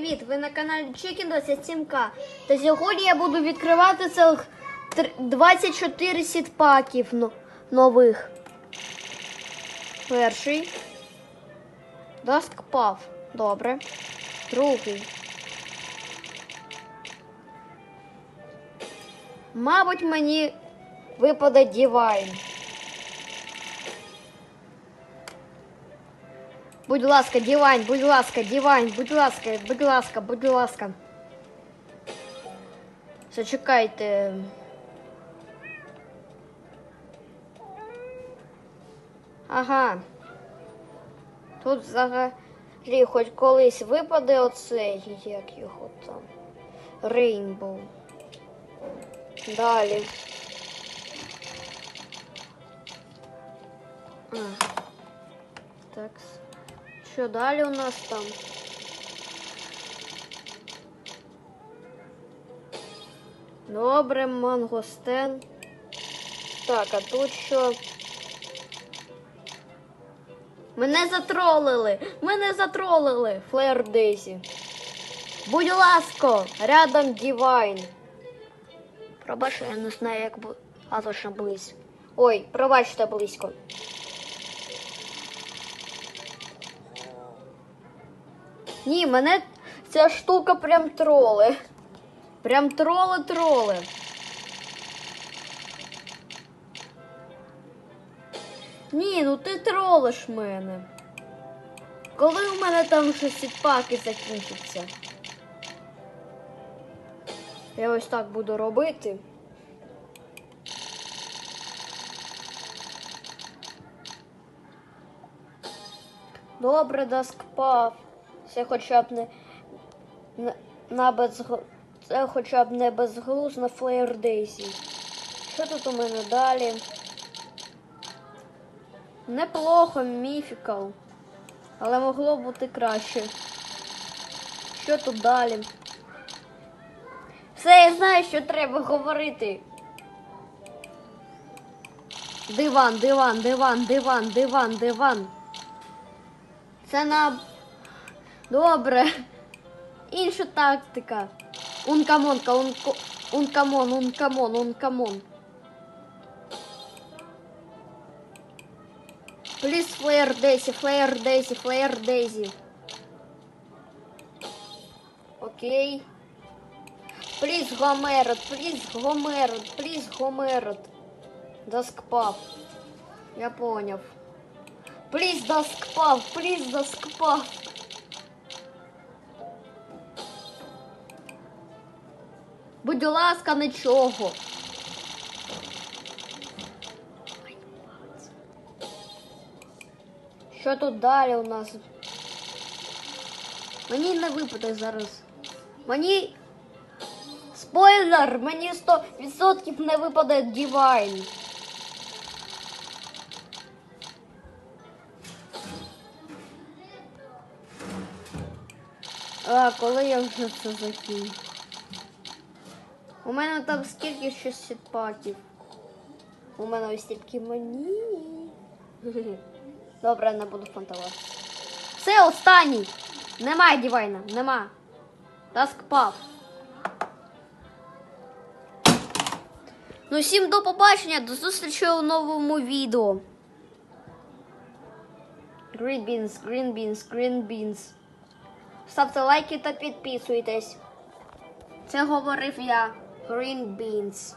привіт! Ви на каналі Chicken 27К. Та сьогодні я буду відкривати цілих 24 сітпаків нових. Перший. Dusk Добре. Другий. Мабуть, мені випаде Divine. Будь ласка, Дівань, будь ласка, Дівань, будь ласка, будь ласка, будь ласка. Зачекайте. Ага. Тут взагалі хоч колись випаде оцей, як його там. Рейнбоу. Далі. А. Так. Що далі у нас там? Добре, мангостен. Так, а тут що? Мене затролили! Мене затролили! Флеер Дейзі. Будь ласка, рядом Дівайн. Пробач, я не знаю, як бу... А точно близько. Ой, пробачте близько. Ні, мене ця штука прям троли. Прям троли-троли. Ні, ну ти тролиш мене. Коли у мене там вже сітпаки закінчаться? Я ось так буду робити. Добре, Даскпав. Це хоча б не, на безг... Це хоча б не безглузна Флеєр Дейзі. Що тут у мене далі? Неплохо, міфікал. Але могло бути краще. Що тут далі? Все, я знаю, що треба говорити. Диван, диван, диван, диван, диван, диван. Це на. Добре. Інша тактика. Ункамонка, унко... ункамон, ункамон, ункамон. Пліс флеєр Дейзі, флеєр Дейзі, флеєр Дейзі. Окей. Пліс Гомерот, пліс Гомерот, пліс Гомерот. Доскпав. Я поняв. Пліс доскпав, пліс доскпав. Будь ласка, нічого. Що тут далі у нас? Мені не випаде зараз. Мені. Спойлер! Мені 100% не випаде Дівайн. А, коли я вже це закінчу? У мене там скільки ще сітпаків? У мене ось тільки мені. Добре, не буду фантувати. Все, останній. Немає дівайна, нема. Таск пав. Ну, всім до побачення, до зустрічі у новому відео. Green beans, green beans, green beans. Ставте лайки та підписуйтесь. Це говорив я. Green beans.